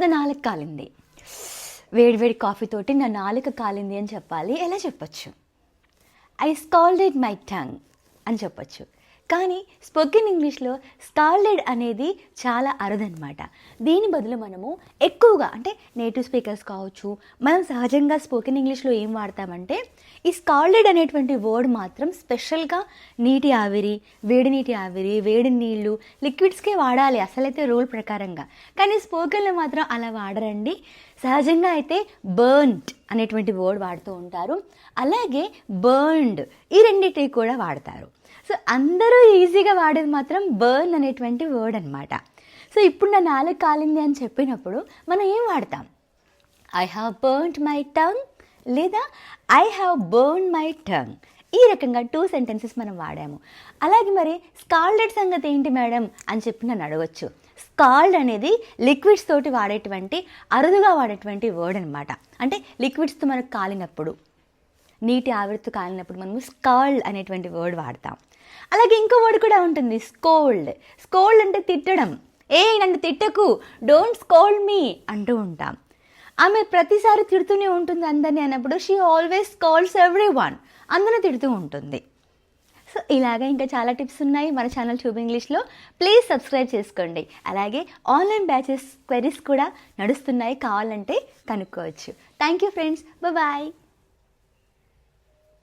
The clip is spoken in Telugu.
నా నాలుక కాలింది. వేడి వేడి కాఫీతోటి నా నాలుక కాలింది అని చెప్పాలి. ఎలా చెప్పచ్చు? I scald it my tongue అని చెప్పొచ్చు. కానీ స్పోకెన్ ఇంగ్లీష్లో స్కాల్డెడ్ అనేది చాలా అరుదనమాట దీని బదులు మనము ఎక్కువగా అంటే నేటివ్ స్పీకర్స్ కావచ్చు మనం సహజంగా స్పోకెన్ ఇంగ్లీష్లో ఏం వాడతామంటే ఈ స్కాల్డెడ్ అనేటువంటి వర్డ్ మాత్రం స్పెషల్గా నీటి ఆవిరి వేడి నీటి ఆవిరి వేడి నీళ్ళు లిక్విడ్స్కే వాడాలి అసలైతే రూల్ ప్రకారంగా. కానీ స్పోకెన్లో మాత్రం అలా వాడరండి. సహజంగా అయితే బర్న్డ్. అనేటువంటి వర్డ్ వాడుతూ ఉంటారు. అలాగే బర్న్డ్ ఈ రెండింటివి కూడా వాడతారు. సో అందరూ ఈజీగా వాడేది మాత్రం బర్న్ అనేటువంటి వర్డ్ అనమాట సో ఇప్పుడు నా నాలుగు కాలింది అని చెప్పినప్పుడు మనం ఏం వాడతాం? I have burned my tongue లేదా I have burn my tongue ఈ రకంగా టూ సెంటెన్సెస్ మనం వాడాము. అలాగే మరి స్కాల్డెడ్ సంగతి ఏంటి మేడం అని చెప్పి నన్ను అడగొచ్చు. స్కాల్డ్ అనేది లిక్విడ్స్ తోటి వాడేటువంటి అరుదుగా వాడేటువంటి వర్డ్ అనమాట అంటే లిక్విడ్స్తో మనకు కాలినప్పుడు నీటి ఆవిరితో కాలినప్పుడు మనము స్కాల్డ్ అనేటువంటి వర్డ్ వాడతాం. అలాగే ఇంకో వర్డ్ కూడా ఉంటుంది స్కోల్డ్. స్కోల్డ్ అంటే తిట్టడం. ఏ నన్ను తిట్టకు. డోంట్ స్కోల్డ్ మీ అంటూ ఉంటాం. ఆమె ప్రతిసారి తిడుతూనే ఉంటుంది అందరినీ అన్నప్పుడు. She always calls everyone అందరూ తిడుతూ ఉంటుంది. ఇలాగా ఇంకా చాలా టిప్స్ ఉన్నాయి మన ఛానల్ ట్యూబ్ ఇంగ్లీష్లో. ప్లీజ్ సబ్స్క్రైబ్ చేసుకోండి. అలాగే ఆన్లైన్ బ్యాచెస్ క్వెరీస్ కూడా నడుస్తున్నాయి. కావాలంటే కనుక్కోవచ్చు. Thank you friends. బాయ్.